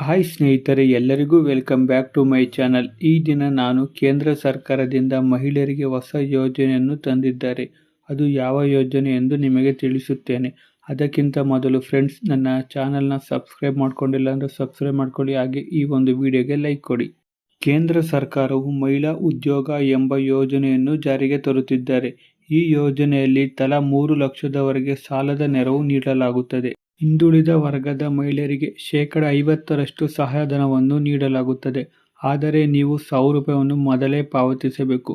Hi ಸ್ನೇಹಿತರೆ, ಎಲ್ಲರಿಗೂ welcome back to my channel ಈ ದಿನ ನಾನು ಕೇಂದ್ರ ಸರ್ಕಾರದಿಂದ ಮಹಿಳೆಯರಿಗೆ ಹೊಸ ಯೋಜನೆಯನ್ನು ತಂದಿದ್ದಾರೆ. ಅದು ಯಾವ ಯೋಜನೆ ಎಂದು ನಿಮಗೆ ತಿಳಿಸುತ್ತೇನೆ. ಅದಕ್ಕಿಂತ ಮೊದಲು ಫ್ರೆಂಡ್ಸ್ ನನ್ನ ಚಾನಲ್ನ ಸಬ್ಸ್ಕ್ರೈಬ್ ಮಾಡ್ಕೊಂಡಿಲ್ಲ ಅಂದರೆ ಸಬ್ಸ್ಕ್ರೈಬ್ ಮಾಡ್ಕೊಳ್ಳಿ. ಹಾಗೆ ಈ ಒಂದು ವಿಡಿಯೋಗೆ ಲೈಕ್ ಕೊಡಿ. ಕೇಂದ್ರ ಸರ್ಕಾರವು ಮಹಿಳಾ ಉದ್ಯೋಗ ಎಂಬ ಯೋಜನೆಯನ್ನು ಜಾರಿಗೆ ತರುತ್ತಿದ್ದಾರೆ. ಈ ಯೋಜನೆಯಲ್ಲಿ ತಲಾ ಮೂರು ಲಕ್ಷದವರೆಗೆ ಸಾಲದ ನೆರವು ನೀಡಲಾಗುತ್ತದೆ. ಹಿಂದುಳಿದ ವರ್ಗದ ಮಹಿಳೆಯರಿಗೆ ಶೇಕಡ ಐವತ್ತರಷ್ಟು ಸಹಾಯಧನವನ್ನು ನೀಡಲಾಗುತ್ತದೆ. ಆದರೆ ನೀವು ಸಾವಿರ ರೂಪಾಯಿಯನ್ನು ಮೊದಲೇ ಪಾವತಿಸಬೇಕು.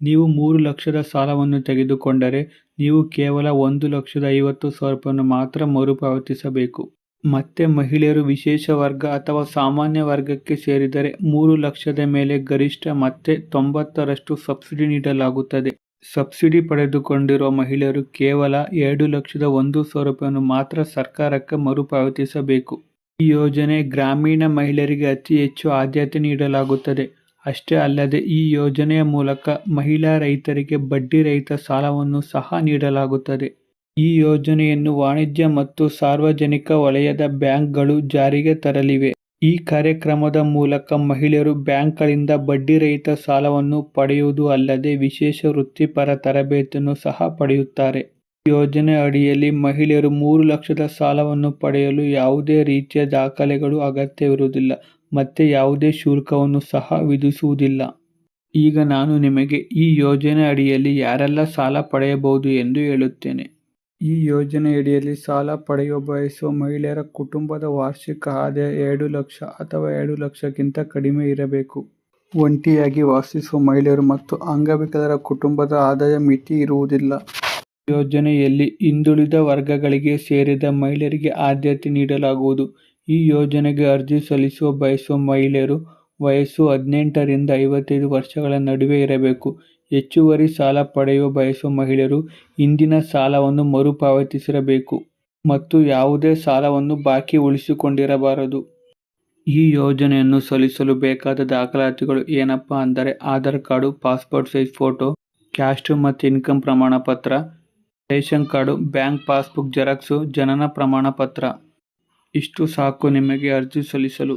ನೀವು ಮೂರು ಲಕ್ಷದ ಸಾಲವನ್ನು ತೆಗೆದುಕೊಂಡರೆ ನೀವು ಕೇವಲ ಒಂದು ಲಕ್ಷದ ಐವತ್ತು ಸಾವಿರ ರೂಪಾಯಿಯನ್ನು ಮಾತ್ರ ಮರುಪಾವತಿಸಬೇಕು. ಮತ್ತೆ ಮಹಿಳೆಯರು ವಿಶೇಷ ವರ್ಗ ಅಥವಾ ಸಾಮಾನ್ಯ ವರ್ಗಕ್ಕೆ ಸೇರಿದರೆ ಮೂರು ಲಕ್ಷದ ಮೇಲೆ ಗರಿಷ್ಠ ಮತ್ತೆ ತೊಂಬತ್ತರಷ್ಟು ಸಬ್ಸಿಡಿ ನೀಡಲಾಗುತ್ತದೆ. ಸಬ್ಸಿಡಿ ಪಡೆದುಕೊಂಡಿರುವ ಮಹಿಳೆಯರು ಕೇವಲ ಎರಡು ಲಕ್ಷದ ಒಂದು ಸಾವಿರ ರೂಪಾಯಿಯನ್ನು ಮಾತ್ರ ಸರ್ಕಾರಕ್ಕೆ ಮರುಪಾವತಿಸಬೇಕು. ಈ ಯೋಜನೆ ಗ್ರಾಮೀಣ ಮಹಿಳೆಯರಿಗೆ ಅತಿ ಹೆಚ್ಚು ಆದ್ಯತೆ ನೀಡಲಾಗುತ್ತದೆ. ಅಷ್ಟೇ ಅಲ್ಲದೆ ಈ ಯೋಜನೆಯ ಮೂಲಕ ಮಹಿಳಾ ರೈತರಿಗೆ ಬಡ್ಡಿ ರಹಿತ ಸಾಲವನ್ನು ಸಹ ನೀಡಲಾಗುತ್ತದೆ. ಈ ಯೋಜನೆಯನ್ನು ವಾಣಿಜ್ಯ ಮತ್ತು ಸಾರ್ವಜನಿಕ ವಲಯದ ಬ್ಯಾಂಕ್ಗಳು ಜಾರಿಗೆ ತರಲಿವೆ. ಈ ಕಾರ್ಯಕ್ರಮದ ಮೂಲಕ ಮಹಿಳೆಯರು ಬ್ಯಾಂಕ್ಗಳಿಂದ ಬಡ್ಡಿರಹಿತ ಸಾಲವನ್ನು ಪಡೆಯುವುದು ಅಲ್ಲದೆ ವಿಶೇಷ ವೃತ್ತಿಪರ ತರಬೇತಿಯನ್ನು ಸಹ ಪಡೆಯುತ್ತಾರೆ. ಯೋಜನೆ ಅಡಿಯಲ್ಲಿ ಮಹಿಳೆಯರು ಮೂರು ಲಕ್ಷದ ಸಾಲವನ್ನು ಪಡೆಯಲು ಯಾವುದೇ ರೀತಿಯ ದಾಖಲೆಗಳು ಅಗತ್ಯವಿರುವುದಿಲ್ಲ ಮತ್ತು ಯಾವುದೇ ಶುಲ್ಕವನ್ನು ಸಹ ವಿಧಿಸುವುದಿಲ್ಲ. ಈಗ ನಾನು ನಿಮಗೆ ಈ ಯೋಜನೆ ಅಡಿಯಲ್ಲಿ ಯಾರೆಲ್ಲ ಸಾಲ ಪಡೆಯಬಹುದು ಎಂದು ಹೇಳುತ್ತೇನೆ. ಈ ಯೋಜನೆಯಡಿಯಲ್ಲಿ ಸಾಲ ಪಡೆಯುವ ಬಯಸುವ ಮಹಿಳೆಯರ ಕುಟುಂಬದ ವಾರ್ಷಿಕ ಆದಾಯ ಎರಡು ಲಕ್ಷ ಅಥವಾ ಎರಡು ಲಕ್ಷಕ್ಕಿಂತ ಕಡಿಮೆ ಇರಬೇಕು. ಒಂಟಿಯಾಗಿ ವಾಸಿಸುವ ಮಹಿಳೆಯರು ಮತ್ತು ಅಂಗವಿಕಲರ ಕುಟುಂಬದ ಆದಾಯ ಮಿತಿ ಇರುವುದಿಲ್ಲ. ಯೋಜನೆಯಲ್ಲಿ ಹಿಂದುಳಿದ ವರ್ಗಗಳಿಗೆ ಸೇರಿದ ಮಹಿಳೆಯರಿಗೆ ಆದ್ಯತೆ ನೀಡಲಾಗುವುದು. ಈ ಯೋಜನೆಗೆ ಅರ್ಜಿ ಸಲ್ಲಿಸುವ ಬಯಸುವ ಮಹಿಳೆಯರು ವಯಸ್ಸು ಹದಿನೆಂಟರಿಂದ ಐವತ್ತೈದು ವರ್ಷಗಳ ನಡುವೆ ಇರಬೇಕು. ಹೆಚ್ಚುವರಿ ಸಾಲ ಪಡೆಯಲು ಬಯಸುವ ಮಹಿಳೆಯರು ಹಿಂದಿನ ಸಾಲವನ್ನು ಮರುಪಾವತಿಸಿರಬೇಕು ಮತ್ತು ಯಾವುದೇ ಸಾಲವನ್ನು ಬಾಕಿ ಉಳಿಸಿಕೊಂಡಿರಬಾರದು. ಈ ಯೋಜನೆಯನ್ನು ಸಲ್ಲಿಸಲು ಬೇಕಾದ ದಾಖಲಾತಿಗಳು ಏನಪ್ಪ ಅಂದರೆ Aadhaar card, passport size photo, caste ಮತ್ತು ಇನ್ಕಮ್ ಪ್ರಮಾಣ ಪತ್ರ ration card, bank passbook xerox, ಜನನ ಪ್ರಮಾಣ ಪತ್ರ ಇಷ್ಟು ಸಾಕು ನಿಮಗೆ ಅರ್ಜಿ ಸಲ್ಲಿಸಲು.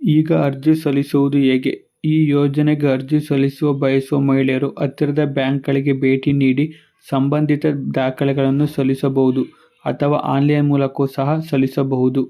ಈಗ ಅರ್ಜಿ ಸಲ್ಲಿಸುವುದು ಹೇಗೆ? ಈ ಯೋಜನೆಗೆ ಅರ್ಜಿ ಸಲ್ಲಿಸುವ ಬಯಸುವ ಮಹಿಳೆಯರು ಹತ್ತಿರದ ಬ್ಯಾಂಕ್ಗಳಿಗೆ ಭೇಟಿ ನೀಡಿ ಸಂಬಂಧಿತ ದಾಖಲೆಗಳನ್ನು ಸಲ್ಲಿಸಬಹುದು ಅಥವಾ ಆನ್ಲೈನ್ ಮೂಲಕವೂ ಸಹ ಸಲ್ಲಿಸಬಹುದು.